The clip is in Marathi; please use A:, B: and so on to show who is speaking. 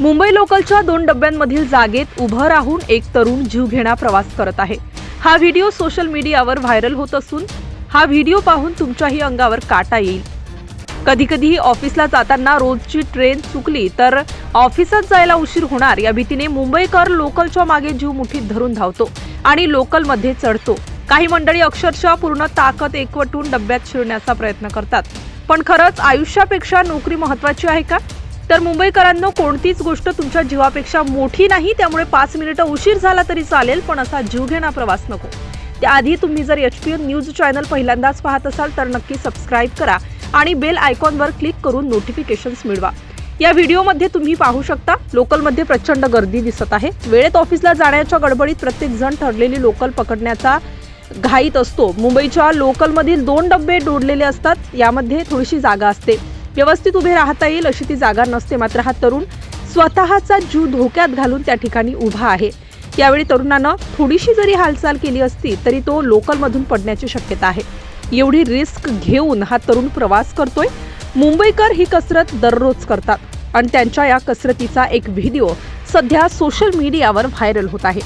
A: मुंबई लोकलच्या दोन डब्यांमधील जागेत उभं राहून एक तरुण जीवघेणा प्रवास करत आहे. हा व्हिडिओ सोशल मीडियावर व्हायरल होत असून हा व्हिडिओ पाहून तुमच्याही अंगावर काटा येईल. कधी ऑफिसला जाताना रोजची ट्रेन चुकली तर ऑफिसात जायला उशीर होणार या भीतीने मुंबईकर लोकलच्या मागे जीव मुठीत धरून धावतो आणि लोकलमध्ये चढतो. काही मंडळी अक्षरशः पूर्ण ताकद एकवटून डब्यात शिरण्याचा प्रयत्न करतात. पण खरंच आयुष्यापेक्षा नोकरी महत्वाची आहे का? तर मुंबईकरांनो कोणतीच गोष्ट तुमच्या जीवापेक्षा मोठी नाही. त्यामुळे पाच मिनिटं उशीर झाला तरी चालेल पण असा जीवघेणा प्रवास नको. त्याआधी तुम्ही जर एच पी न्यूज चॅनल पहिल्यांदाच पाहत असाल तर नक्की सबस्क्राईब करा आणि बेल आयकॉनवर क्लिक करून नोटिफिकेशन्स मिळवा. या व्हिडिओमध्ये तुम्ही पाहू शकता लोकलमध्ये प्रचंड गर्दी दिसत आहे. वेळेत ऑफिसला जाण्याच्या गडबडीत प्रत्येक जण ठरलेली लोकल पकडण्याचा घाईत असतो. मुंबईच्या लोकलमधील दोन डबे डोडलेले असतात यामध्ये थोडीशी जागा असते. व्यवस्थित उभे राहता येईल अशी ती जागा नसते. मात्र हा तरुण स्वतःचा जीव धोक्यात घालून त्या ठिकाणी उभा आहे. यावेळी तरुणानं थोडीशी जरी हालचाल केली असती तरी तो लोकलमधून पडण्याची शक्यता आहे. एवढी रिस्क घेऊन हा तरुण प्रवास करतोय. मुंबईकर ही कसरत दररोज करतात. आणि त्यांच्या या कसरतीचा एक व्हिडिओ सध्या सोशल मीडियावर व्हायरल होत आहे.